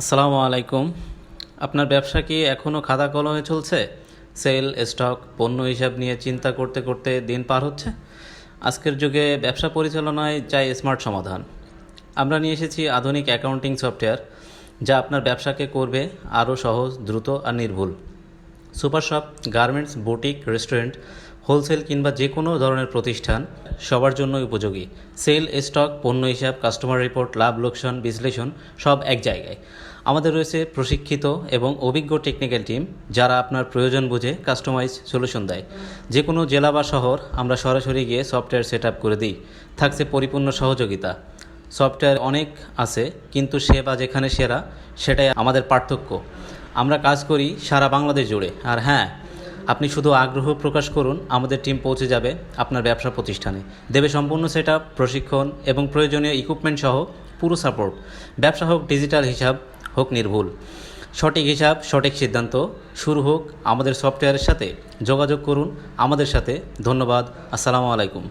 আসসালামু আলাইকুম। আপনার ব্যবসা কি এখনও খাতা কলমে চলছে? সেল, স্টক, পণ্য হিসাব নিয়ে চিন্তা করতে করতে দিন পার হচ্ছে? আজকের যুগে ব্যবসা পরিচালনায় চাই স্মার্ট সমাধান। আমরা নিয়ে এসেছি আধুনিক অ্যাকাউন্টিং সফটওয়্যার, যা আপনার ব্যবসাকে করবে আরও সহজ, দ্রুত আর নির্ভুল। Super shop, garments, boutique, restaurant, wholesale কিংবা যে কোনো ধরনের প্রতিষ্ঠান সবার জন্যই উপযোগী। সেল, স্টক, পণ্য হিসাব, কাস্টমার রিপোর্ট, লাভ, লোকসান, বিশ্লেষণ সব এক জায়গায়। আমাদের রয়েছে প্রশিক্ষিত এবং অভিজ্ঞ টেকনিক্যাল টিম যারা আপনার প্রয়োজন বুঝে কাস্টমাইজ সলিউশন দেয়। যে কোনো জেলা বা শহর আমরা সরাসরি গিয়ে সফটওয়্যার সেট করে দিই। থাকছে পরিপূর্ণ সহযোগিতা। সফটওয়্যার অনেক আছে, কিন্তু সেবা যেখানে সেরা, সেটাই আমাদের পার্থক্য। আমরা কাজ করি সারা বাংলাদেশ জুড়ে। আর হ্যাঁ আপনি শুধু আগ্রহ প্রকাশ করুন, আমাদের টিম পৌঁছে যাবে আপনার ব্যবসা প্রতিষ্ঠানে। দেবে সম্পূর্ণ সেট প্রশিক্ষণ এবং প্রয়োজনীয় ইকুইপমেন্ট সহ পুরো সাপোর্ট ব্যবসা হোক ডিজিটাল হিসাব, হোক নির্ভুল। সঠিক হিসাব, সঠিক সিদ্ধান্ত, শুরু হোক আমাদের সফটওয়্যারের সাথে। যোগাযোগ করুন আমাদের সাথে। ধন্যবাদ। আসসালামু আলাইকুম।